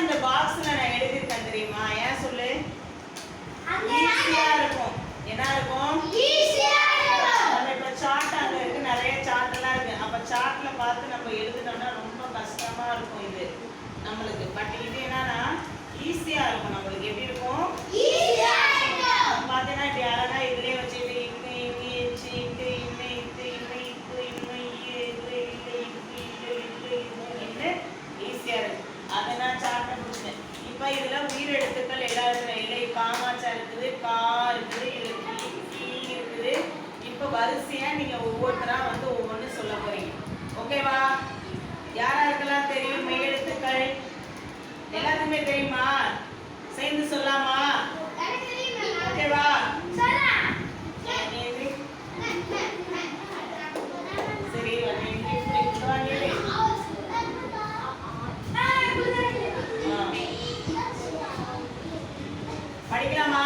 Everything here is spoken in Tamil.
இந்த பாக்ஸ்ல நான் எழுதிருக்கேன் தெரியுமா? ஏன் சொல்லு? ஈஸியா இருக்கும். என்ன இருக்கும்? இப்போ சார்ட் அங்க இருக்கு. நிறைய சார்ட் எல்லாம் இருக்கு. அப்ப சார்ட்ல பார்த்து நம்ம எழுதுனோம்னா ரொம்ப கஷ்டமா இருக்கும் இது. நம்மளுக்கு. பட் இது இதுல உயிரெழுத்துக்கள் எல்லா இடத்துல இல்லை. காமாச்சா இருக்குது கா இருக்குது இருக்குது. இப்போ வரிசையா நீங்க ஒவ்வொருத்தரா வந்து ஒவ்வொன்னு சொல்ல போறீங்க. ஓகேவா? யாராருக்கெல்லாம் தெரியும்? மெய் எழுத்துக்கள் எல்லாத்துக்குமே தெரியுமா? படிக்கலாமா